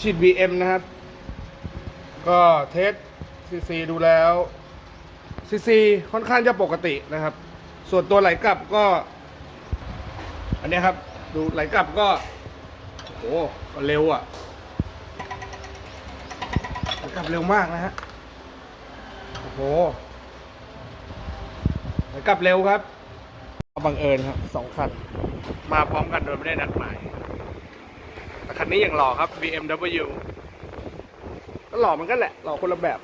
ฉีด BM นะครับ ก็เทสซีซีดูแล้วซีซีค่อนข้างจะปกตินะครับ ส่วนตัวไหลกลับก็ อันนี้ครับ ดูไหลกลับก็โอ้โหก็เร็วอะไหลกลับเร็วมากนะฮะโอ้โหไหลกลับเร็วครับบังเอิญครับสองคัน มาพร้อมกันโดยไม่ได้นัดหมาย คันนี้อยังหล่อครับ BMW ก็หล่อมันก็แหละ หล่อคนละแบบ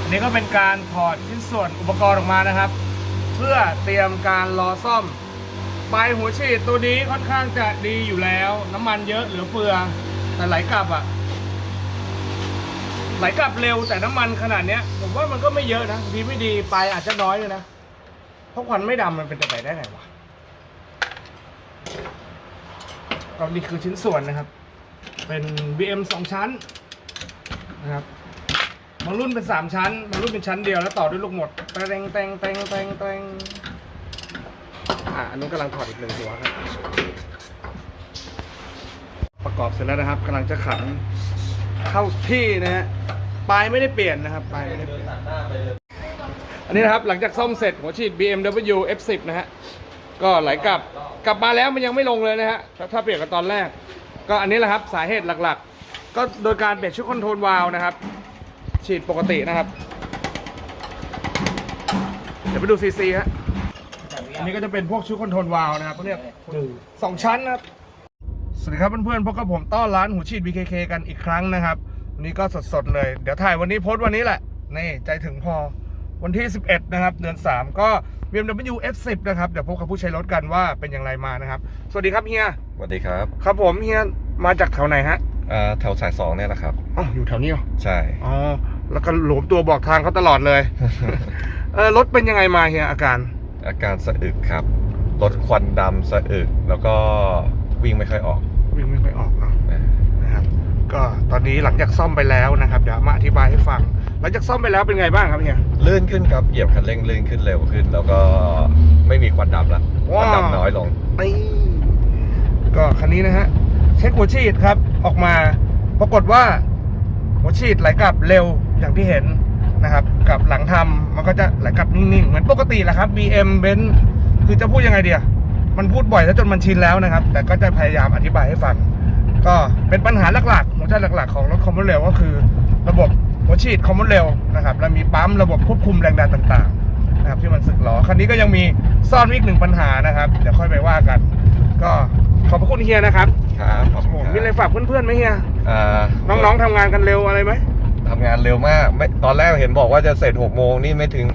อันนี้ก็เป็นการถอดชิ้นส่วนอุปกรณ์ออกมานะครับ เพื่อเตรียมการรอซ่อมปลายหัวฉีดตัวนี้ค่อนข้างจะดีอยู่แล้ว น้ำมันเยอะเหลือเฟือแต่ไหลกลับอะไหลกลับเร็วแต่น้ำมันขนาดเนี้ยผมว่ามันก็ไม่เยอะนะดีไม่ดีปลายอาจจะน้อยเลยนะเพราะควันไม่ดำมันเป็นไปได้ไงวะ ก็นี่คือชิ้นส่วนนะครับ เป็น BM สองชั้นนะครับบางรุ่นเป็นสามชั้นบางรุ่นเป็นชั้นเดียวแล้วต่อด้วยลูกหมดแตงแตงแตงแตงแตงอะอันนู้นกำลังถอดอีกหนึ่งหัวครับประกอบเสร็จแล้วนะครับกำลังจะขันเข้าที่นะฮะปลายไม่ได้เปลี่ยนนะครับปลายไม่ได้เปลี่ยนอันนี้นะครับหลังจากซ่อมเสร็จหัวฉีด BMW F10 นะฮะ ก็ไหลกลับกลับมาแล้วมันยังไม่ลงเลยนะฮะถ้าถ้าเปลี่ยนกับตอนแรก ก็อันนี้แหละครับสาเหตุหลักๆ ก็โดยการเปลี่ยนชุดคอนโทรลวาล์วนะครับ ฉีดปกตินะครับ เดี๋ยวไปดูซีซีฮะอันนี้ก็จะเป็นพวกชุดคอนโทรลวาล์วนะครับเขาเรียกสองชั้นนะครับ สวัสดีครับเพื่อนๆพบกับผมต้อนร้านหูฉีด BKK กันอีกครั้งนะครับวันนี้ก็สดๆเลย เดี๋ยวถ่ายวันนี้โพสต์วันนี้แหละนี่ใจถึงพอ วันที่ 11 นะครับ เดือน 3 ก็ BMW F10 นะครับ เดี๋ยวพบกับผู้ใช้รถกันว่าเป็นอย่างไรมานะครับ สวัสดีครับเฮีย สวัสดีครับ ครับผมเฮียมาจากแถวไหนฮะอ่าแถวสายสองเนี่ยแหละครับอ๋ออยู่แถวนี้เหรอใช่ อ๋อ แล้วก็หลวมตัวบอกทางเขาตลอดเลย เออรถเป็นยังไงมาเฮียอาการ อาการสะอึกครับ รถควันดำสะอึก แล้วก็วิ่งไม่ค่อยออกวิ่งไม่ค่อยออกเนาะนะนะครับ ก็ตอนนี้หลังจากซ่อมไปแล้วนะครับ เดี๋ยวมาอธิบายให้ฟัง หลังจากซ่อมไปแล้วเป็นไงบ้างครับเฮียลื่นขึ้นครับเหยียบคันเร่งลื่นขึ้นเร็วขึ้น แล้วก็ไม่มีควันดำละคว้าว วันดำน้อยลง นี่ก็คันนี้นะฮะ เช็คหัวฉีดครับออกมาปรากฏว่า หัวฉีดไหลกลับเร็วอย่างที่เห็นนะครับ กับหลังทำมันก็จะไหลกลับนิ่งๆ เหมือนปกติแหละครับ BM เบนคือจะพูดยังไงเดียมันพูดบ่อยแล้วจนมันชินแล้วนะครับ แต่ก็จะพยายามอธิบายให้ฟัง ก็เป็นปัญหาหลักๆหัวใจหลักๆของรถคอมมอนเรลก็คือ ระบบ หัวฉีดคอมมอนเรลนะครับแล้วมีปั๊มระบบควบคุมแรงดันต่างๆนะครับที่มันสึกหรอคันนี้ก็ยังมีซ่อนไว้อีกหนึ่งปัญหานะครับ เดี๋ยวค่อยไปว่ากัน ก็ขอบพระคุณเฮียนะครับครับขอบผคุณมครับมีอะไรฝากเพื่อนๆไหมเฮีย อ่าน้องๆทำงานกันเร็วอะไรไหมทำงานเร็วมากไม่ตอนแรกเห็นบอกว่าจะเสร็จหกโมงนี่ไม่ถึง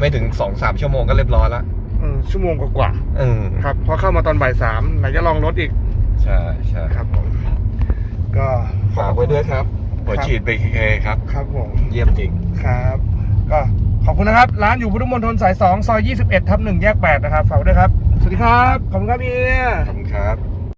ไม่ถึงสองสามชั่วโมงก็เรียบร้อยละอืมชั่วโมงกว่าอืมๆครับเพอเข้ามาตอนบ่ายสามไหนจะลองรถอีกใช่ใช่ครับผมก็ฝากไว้ด้วยครับ หัวฉีด BKK ครับ ครับผมเยี่ยมจริงครับ ก็ขอบคุณนะครับ ร้านอยู่พุทธมณฑลสาย 2 ซอย 21 ทับ 1 แยก 8 นะครับ ฝากไว้ด้วยครับ สวัสดีครับ ขอบคุณครับเฮียขอบคุณครับ